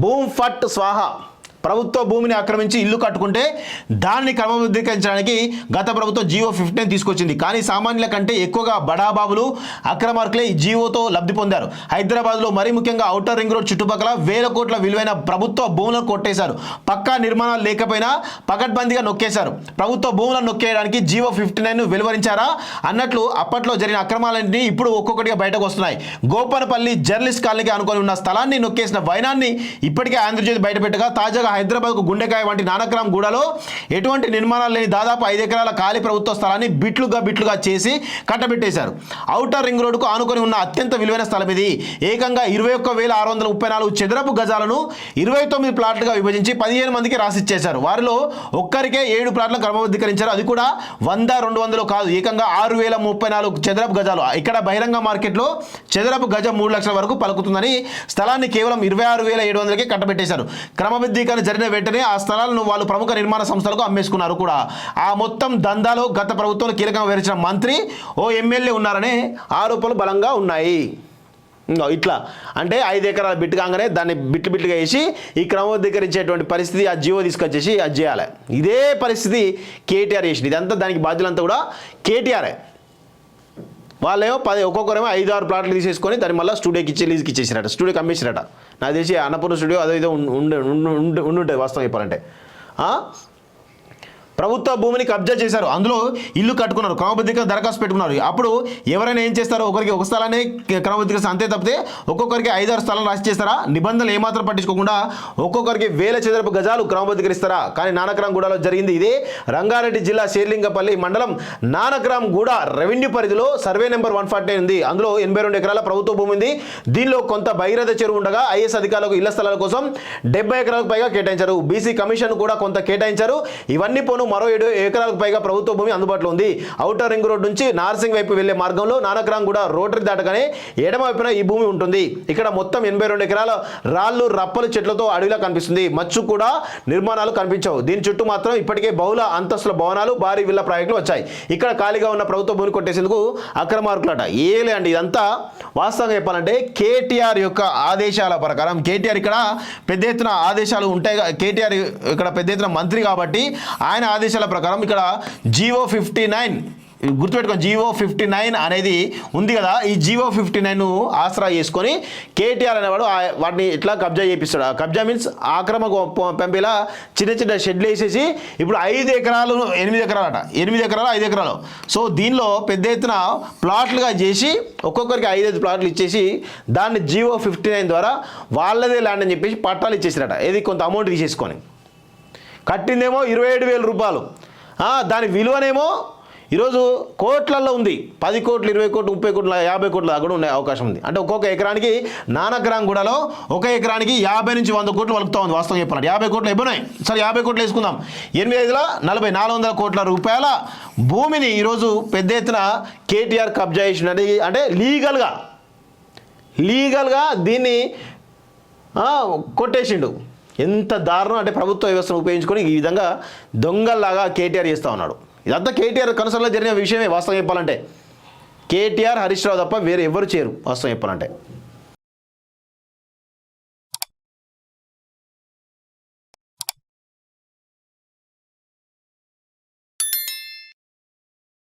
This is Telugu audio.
భూమ్ ఫట్ స్వాహ ప్రభుత్వ భూమిని ఆక్రమించి ఇల్లు కట్టుకుంటే దాన్ని క్రమబద్ధీకరించడానికి గత ప్రభుత్వం జియో ఫిఫ్టీన్ తీసుకొచ్చింది. కానీ సామాన్యుల కంటే ఎక్కువగా బడాబాబులు అక్రమార్కులే ఈ జీవోతో లబ్ధి పొందారు. హైదరాబాద్లో మరీ ముఖ్యంగా ఔటర్ రింగ్ రోడ్ చుట్టుపక్కల వేల కోట్ల విలువైన ప్రభుత్వ భూములను కొట్టేశారు. పక్కా నిర్మాణాలు లేకపోయినా పకడ్బందీగా నొక్కేశారు. ప్రభుత్వ భూములను నొక్కేయడానికి జీవో ఫిఫ్టీ నైన్ వెలువరించారా అన్నట్లు అప్పట్లో జరిగిన అక్రమాలన్నీ ఇప్పుడు ఒక్కొక్కటిగా బయటకు వస్తున్నాయి. గోపనపల్లి జర్నలిస్ట్ కాలనీకి అనుకొని ఉన్న స్థలాన్ని నొక్కేసిన వైనాన్ని ఇప్పటికే ఆంధ్రజ్యోతి బయటపెట్టగా తాజాగా హైదరాబాద్కు గుండెకాయ వంటి నానక్రామ్ గూడలో ఎటువంటి నిర్మాణాలు లేని దాదాపు ఐదు ఎకరాల ఖాళీ ప్రభుత్వ స్థలాన్ని బిట్లుగా బిట్లుగా చేసి కట్టబెట్టేశారు. ఔటర్ రింగ్ రోడ్డుకు ఆనుకొని ఉన్న అత్యంత విలువైన స్థలం ఇది. ఏకంగా ఇరవై ఒక్క వేల ఆరు వందల ముప్పై నాలుగు చదరపు గజాలను ఇరవై తొమ్మిది ప్లాట్లుగా విభజించి పదిహేను మందికి రాసిచ్చేశారు. వారిలో ఒక్కరికే ఏడు ప్లాట్లను క్రమబద్ధీకరించారు. అది కూడా వంద రెండు వందలు కాదు ఏకంగా ఆరు వేల ముప్పై నాలుగు చదరపు గజాలు. ఇక్కడ బహిరంగ మార్కెట్లో చదరపు గజం మూడు లక్షల వరకు పలుకుతుందని స్థలాన్ని కేవలం ఇరవై ఆరు వేల ఏడు వందలకే కట్టబెట్టేశారు. క్రమబద్ధీకరణ జరిగిన వెంటనే ఆ స్థలాలను వాళ్ళు ప్రముఖ నిర్మాణ సంస్థలకు అమ్మేసుకున్నారు కూడా. ఆ మొత్తం దందాలో గత ప్రభుత్వంలో కీలకంగా వివరించిన మంత్రి ఓ ఎమ్మెల్యే ఉన్నారనే ఆరోపణలు బలంగా ఉన్నాయి. ఇట్లా. అంటే ఐదు ఎకరాల బిట్ కాగానే దాన్ని బిట్లు బిట్లుగా వేసి ఈ క్రమబద్ధీకరించేటువంటి పరిస్థితి ఆ జీవో తీసుకొచ్చేసి అది చేయాలి. ఇదే పరిస్థితి కేటీఆర్ చేసింది. ఇదంతా దానికి బాధ్యులంతా కూడా కేటీఆరే. వాళ్ళేమో పది ఒక్కొక్కరేమో ఐదు ఆరు ప్లాట్లు తీసేసుకొని దాన్ని మళ్ళీ స్టూడియోకి ఇచ్చి లీజ్కి ఇచ్చేసిరట. స్టూడియోకి అమ్మేసిరట. నాకు తెలిసి అన్నపూర్ణ స్టూడియో అదో ఇదో ఉండే ఉండి ఉంటుంది వాస్తవం చెప్పాలంటే. ప్రభుత్వ భూమిని కబ్జా చేశారు. అందులో ఇల్లు కట్టుకున్నారు. క్రమబద్ధీకరణ దరఖాస్తు పెట్టుకున్నారు. అప్పుడు ఎవరైనా ఏం చేస్తారో ఒకరికి ఒక స్థలాన్ని క్రమబద్ధీకరణ అంతే తప్పితే ఒక్కొక్కరికి ఐదారు స్థలాలు రాసి చేస్తారా? నిబంధనలు ఏమాత్రం పట్టించుకోకుండా ఒక్కొక్కరికి వేల చదరపు గజాలు క్రమబద్ధీకరిస్తారా? కానీ నానక్రామ్ గూడలో జరిగింది ఇదే. రంగారెడ్డి జిల్లా శేర్లింగపల్లి మండలం నానక్రామ్ గూడ రెవెన్యూ పరిధిలో సర్వే నెంబర్ వన్ ఫార్టీ ఉంది. అందులో ఎనభై రెండు ఎకరాల ప్రభుత్వ భూమి ఉంది. దీనిలో కొంత బహిరథ చెరువు ఉండగా ఐఎస్ అధికారులకు ఇళ్ళ స్థలాల కోసం డెబ్బై ఎకరాలకు పైగా కేటాయించారు. బీసీ కమిషన్ కూడా కొంత కేటాయించారు. ఇవన్నీ పోను మరో ఏడు ఎకరాలకు పైగా ప్రభుత్వ భూమి అందుబాటులో ఉంది. ఔటర్ రింగ్ రోడ్ నుంచి నార్సింగ్ వైపు వెళ్ళే మార్గంలో నానక్రాంగ్ కూడా రోటరీ దాటగానే ఎడమ వైపున ఈ భూమి ఉంటుంది. ఇక్కడ మొత్తం ఎనభై రెండు ఎకరాల రాళ్ళు రప్పలు చెట్లతో అడవిలా కనిపిస్తుంది. మచ్చు కూడా నిర్మాణాలు కనిపించవు. దీని చుట్టూ మాత్రం ఇప్పటికే బహుళ అంతస్తుల భవనాలు భారీ విల్ల ప్రాజెక్టులు వచ్చాయి. ఇక్కడ ఖాళీగా ఉన్న ప్రభుత్వ భూమిని కొట్టేసేందుకు అక్రమార్కులట. ఏలే అండి ఇదంతా. వాస్తవంగా చెప్పాలంటే కేటీఆర్ యొక్క ఆదేశాల ప్రకారం కేటీఆర్ ఇక్కడ పెద్ద ఎత్తున ఆదేశాలు ఉంటాయి కేటీఆర్ ఇక్కడ పెద్ద ఎత్తున మంత్రి కాబట్టి ఆయన ఆదేశాల ప్రకారం ఇక్కడ జీవో ఫిఫ్టీ నైన్ గుర్తుపెట్టుకోండి జీవో ఫిఫ్టీ నైన్ అనేది ఉంది కదా ఈ జీవో ఫిఫ్టీ నైన్ ఆసరా చేసుకొని కేటీఆర్ అనేవాడు ఆ- వాటిని ఇట్లా కబ్జా చేపిస్తాడు. కబ్జా మీన్స్ ఆక్రమ పంపేలా చిన్న చిన్న షెడ్లు వేసేసి ఇప్పుడు ఐదు ఎకరాలు ఎనిమిది ఎకరాలట. ఎనిమిది ఎకరాలు ఐదు ఎకరాలు. సో దీనిలో పెద్ద ఎత్తున ప్లాట్లుగా చేసి ఒక్కొక్కరికి ఐదైదు ప్లాట్లు ఇచ్చేసి దాన్ని జీవో ఫిఫ్టీ నైన్ ద్వారా వాళ్ళదే ల్యాండ్ అని చెప్పేసి పట్టాలు ఇచ్చేసిరట. ఏది కొంత అమౌంట్ తీసేసుకొని. కట్టిందేమో ఇరవై ఏడు వేల రూపాయలు. దాని విలువనేమో ఈరోజు కోట్లల్లో ఉంది. పది కోట్లు ఇరవై కోట్లు ముప్పై కోట్ల యాభై కోట్ల కూడా ఉండే అవకాశం ఉంది. అంటే ఒక్కొక్క ఎకరానికి నానగ్రామ్ గూడలో ఒక ఎకరానికి యాభై నుంచి వంద కోట్లు వలుకుతా ఉంది వాస్తవం చెప్పాలంటే. యాభై కోట్లు ఇవ్వనాయి సరే యాభై కోట్లు వేసుకుందాం. ఎనిమిది ఐదుల నలభై నాలుగు వందల కోట్ల రూపాయల భూమిని ఈరోజు పెద్ద ఎత్తున కేటీఆర్ కబ్జా చేసినది అంటే లీగల్గా లీగల్గా దీన్ని కొట్టేసిండు. ఎంత దారుణం అంటే ప్రభుత్వ వ్యవస్థను ఉపయోగించుకొని ఈ విధంగా దొంగల్లాగా కేటీఆర్ చేస్తూ ఉన్నాడు. ఇదంతా కేటీఆర్ కనుసరలో జరిగిన విషయమే వాస్తవం చెప్పాలంటే. కేటీఆర్ హరీష్ రావు తప్ప వేరే ఎవరు చేయరు వాస్తవం చెప్పాలంటే.